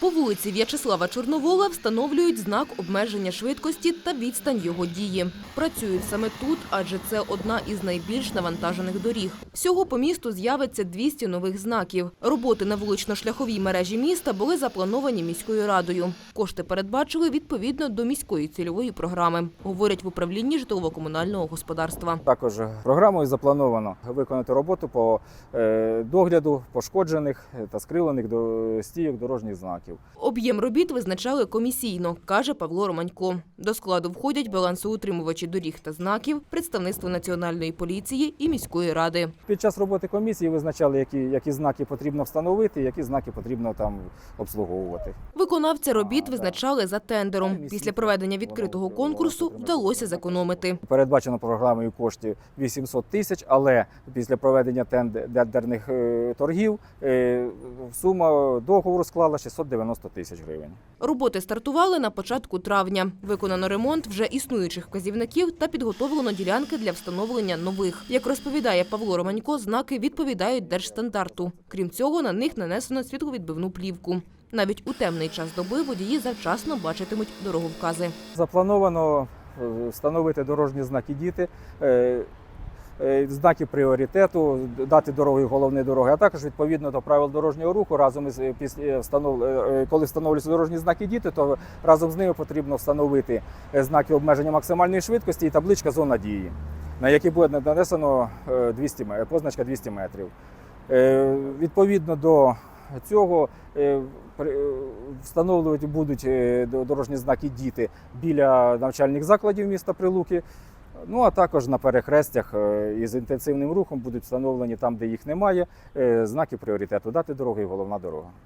По вулиці В'ячеслава Чорновола встановлюють знак обмеження швидкості та відстань його дії. Працюють саме тут, адже це одна із найбільш навантажених доріг. Всього по місту з'явиться 200 нових знаків. Роботи на вулично-шляховій мережі міста були заплановані міською радою. Кошти передбачили відповідно до міської цільової програми, говорять в управлінні житлово-комунального господарства. Також програмою заплановано виконати роботу по е, догляду пошкоджених та скривлених стійок дорожніх знаків. Об'єм робіт визначали комісійно, каже Павло Романько. До складу входять балансоутримувачі доріг та знаків, представництво національної поліції і міської ради. Під час роботи комісії визначали, які, які знаки потрібно встановити, які знаки потрібно там обслуговувати. Виконавця робіт визначали за тендером. Після проведення відкритого конкурсу вдалося зекономити. Передбачено програмою коштів 800 тисяч, але після проведення тендерних е, торгів е, сума договору склала 690 тисяч гривень. Роботи стартували на початку травня. Виконано ремонт вже існуючих вказівників та підготовлено ділянки для встановлення нових. Як розповідає Павло Романько, знаки відповідають держстандарту. Крім цього, на них нанесено світловідбивну плівку. Навіть у темний час доби водії завчасно бачитимуть дороговкази. Заплановано е, встановити дорожні знаки діти, е, знаки пріоритету, дати дороги головні дороги, а також відповідно до правил дорожнього руху. Разом із е, після е, коли встановлюються дорожні знаки діти, то разом з ними потрібно встановити знаки обмеження максимальної швидкості і табличка зона дії, на якій буде нанесено е, 200 позначка 200 метрів. Відповідно до цього встановлювати будуть дорожні знаки діти біля навчальних закладів міста Прилуки. Ну а також на перехрестях е, із інтенсивним рухом будуть встановлені там, де їх немає, е, знаки пріоритету дати дороги і головна дорога.